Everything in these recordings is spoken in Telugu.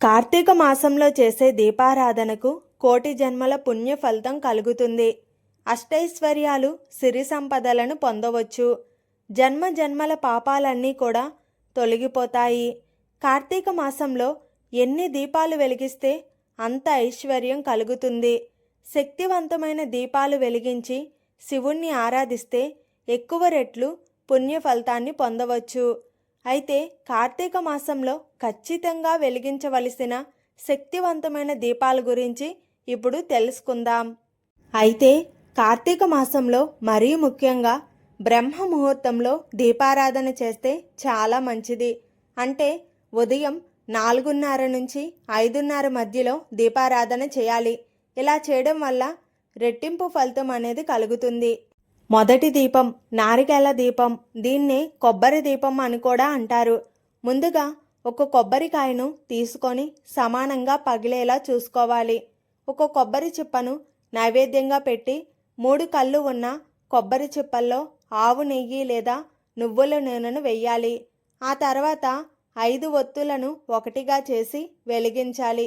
కార్తీక మాసంలో చేసే దీపారాధనకు కోటి జన్మల పుణ్య ఫలితం కలుగుతుంది. అష్టైశ్వర్యాలు సిరి సంపదలను పొందవచ్చు. జన్మ జన్మల పాపాలన్నీ కూడా తొలగిపోతాయి. కార్తీక మాసంలో ఎన్ని దీపాలు వెలిగిస్తే అంత ఐశ్వర్యం కలుగుతుంది. శక్తివంతమైన దీపాలు వెలిగించి శివుణ్ణి ఆరాధిస్తే ఎక్కువ రెట్లు పుణ్య ఫలితాన్ని పొందవచ్చు. అయితే కార్తీక మాసంలో ఖచ్చితంగా వెలిగించవలసిన శక్తివంతమైన దీపాల గురించి ఇప్పుడు తెలుసుకుందాం. అయితే కార్తీక మాసంలో మరీ ముఖ్యంగా బ్రహ్మ ముహూర్తంలో దీపారాధన చేస్తే చాలా మంచిది. అంటే ఉదయం నాలుగున్నర నుంచి ఐదున్నర మధ్యలో దీపారాధన చేయాలి. ఇలా చేయడం వల్ల రెట్టింపు ఫలితం అనేది కలుగుతుంది. మొదటి దీపం నారికేల దీపం. దీన్ని కొబ్బరి దీపం అని కూడా అంటారు. ముందుగా ఒక కొబ్బరికాయను తీసుకొని సమానంగా పగిలేలా చూసుకోవాలి. ఒక కొబ్బరి చిప్పను నైవేద్యంగా పెట్టి మూడు కళ్ళు ఉన్న కొబ్బరి చిప్పల్లో ఆవు నెయ్యి లేదా నువ్వుల నూనెను వెయ్యాలి. ఆ తర్వాత ఐదు ఒత్తులను ఒకటిగా చేసి వెలిగించాలి.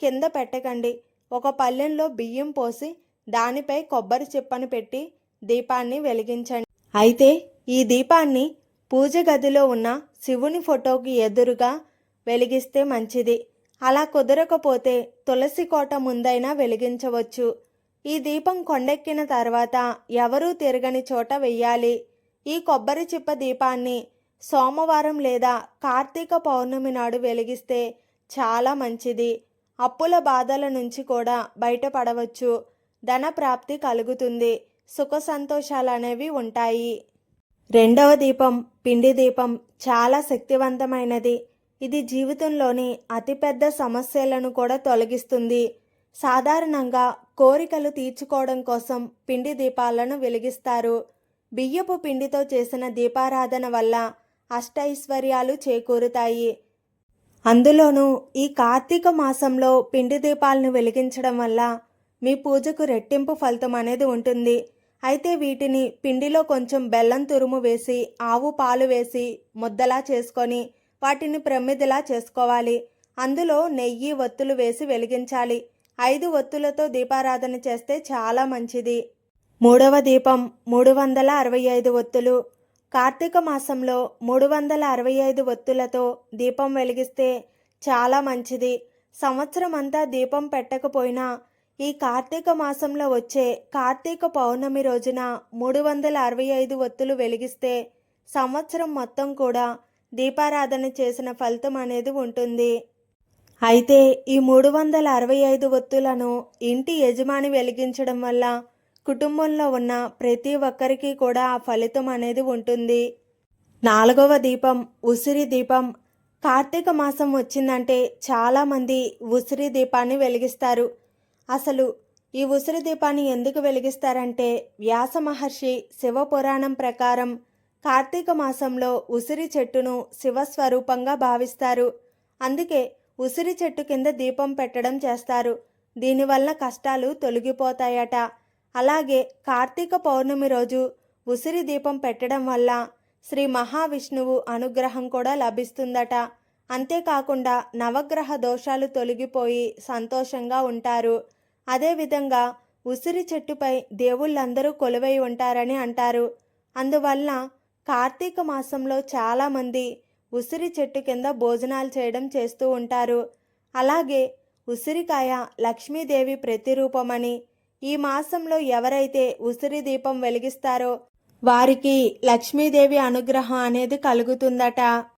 కింద పెట్టకండి. ఒక పల్లెంలో బియ్యం పోసి దానిపై కొబ్బరి చిప్పను పెట్టి దీపాన్ని వెలిగించండి. అయితే ఈ దీపాన్ని పూజ గదిలో ఉన్న శివుని ఫోటోకి ఎదురుగా వెలిగిస్తే మంచిది. అలా కుదరకపోతే తులసి కోట ముందైనా వెలిగించవచ్చు. ఈ దీపం కొండెక్కిన తర్వాత ఎవరూ తిరగని చోట వెయ్యాలి. ఈ కొబ్బరి చిప్ప దీపాన్ని సోమవారం లేదా కార్తీక పౌర్ణమి నాడు వెలిగిస్తే చాలా మంచిది. అప్పుల బాధల నుంచి కూడా బయటపడవచ్చు. ధన ప్రాప్తి కలుగుతుంది. సుఖ సంతోషాలు అనేవి ఉంటాయి. రెండవ దీపం పిండి దీపం చాలా శక్తివంతమైనది. ఇది జీవితంలోని అతిపెద్ద సమస్యలను కూడా తొలగిస్తుంది. సాధారణంగా కోరికలు తీర్చుకోవడం కోసం పిండి దీపాలను వెలిగిస్తారు. బియ్యపు పిండితో చేసిన దీపారాధన వల్ల అష్టైశ్వర్యాలు చేకూరుతాయి. అందులోనూ ఈ కార్తీక మాసంలో పిండి దీపాలను వెలిగించడం వల్ల మీ పూజకు రెట్టింపు ఫలితం అనేది ఉంటుంది. అయితే వీటిని పిండిలో కొంచెం బెల్లం తురుము వేసి ఆవు పాలు వేసి ముద్దలా చేసుకొని వాటిని ప్రమిదిలా చేసుకోవాలి. అందులో నెయ్యి ఒత్తులు వేసి వెలిగించాలి. ఐదు ఒత్తులతో దీపారాధన చేస్తే చాలా మంచిది. మూడవ దీపం మూడు వందల అరవై ఐదు ఒత్తులు. కార్తీక మాసంలో మూడు వందల అరవై ఐదు ఒత్తులతో దీపం వెలిగిస్తే చాలా మంచిది. సంవత్సరం అంతా దీపం పెట్టకపోయినా ఈ కార్తీక మాసంలో వచ్చే కార్తీక పౌర్ణమి రోజున మూడు వందల అరవై ఐదు ఒత్తులు వెలిగిస్తే సంవత్సరం మొత్తం కూడా దీపారాధన చేసిన ఫలితం అనేది ఉంటుంది. అయితే ఈ మూడు వందల అరవై ఐదు ఒత్తులను ఇంటి యజమాని వెలిగించడం వల్ల కుటుంబంలో ఉన్న ప్రతి ఒక్కరికి కూడా ఆ ఫలితం అనేది ఉంటుంది. నాలుగవ దీపం ఉసిరి దీపం. కార్తీక మాసం వచ్చిందంటే చాలామంది ఉసిరి దీపాన్ని వెలిగిస్తారు. అసలు ఈ ఉసిరి దీపాన్ని ఎందుకు వెలిగిస్తారంటే వ్యాస మహర్షి శివపురాణం ప్రకారం కార్తీక మాసంలో ఉసిరి చెట్టును శివస్వరూపంగా భావిస్తారు. అందుకే ఉసిరి చెట్టు కింద దీపం పెట్టడం చేస్తారు. దీనివల్ల కష్టాలు తొలగిపోతాయట. అలాగే కార్తీక పౌర్ణమి రోజు ఉసిరి దీపం పెట్టడం వల్ల శ్రీ మహావిష్ణువు అనుగ్రహం కూడా లభిస్తుందట. అంతేకాకుండా నవగ్రహ దోషాలు తొలగిపోయి సంతోషంగా ఉంటారు. అదేవిధంగా ఉసిరి చెట్టుపై దేవుళ్ళందరూ కొలువై ఉంటారని అంటారు. అందువల్ల కార్తీక మాసంలో చాలామంది ఉసిరి చెట్టు కింద భోజనాలు చేయడం చేస్తూ ఉంటారు. అలాగే ఉసిరికాయ లక్ష్మీదేవి ప్రతిరూపమని ఈ మాసంలో ఎవరైతే ఉసిరి దీపం వెలిగిస్తారో వారికి లక్ష్మీదేవి అనుగ్రహం అనేది కలుగుతుందట.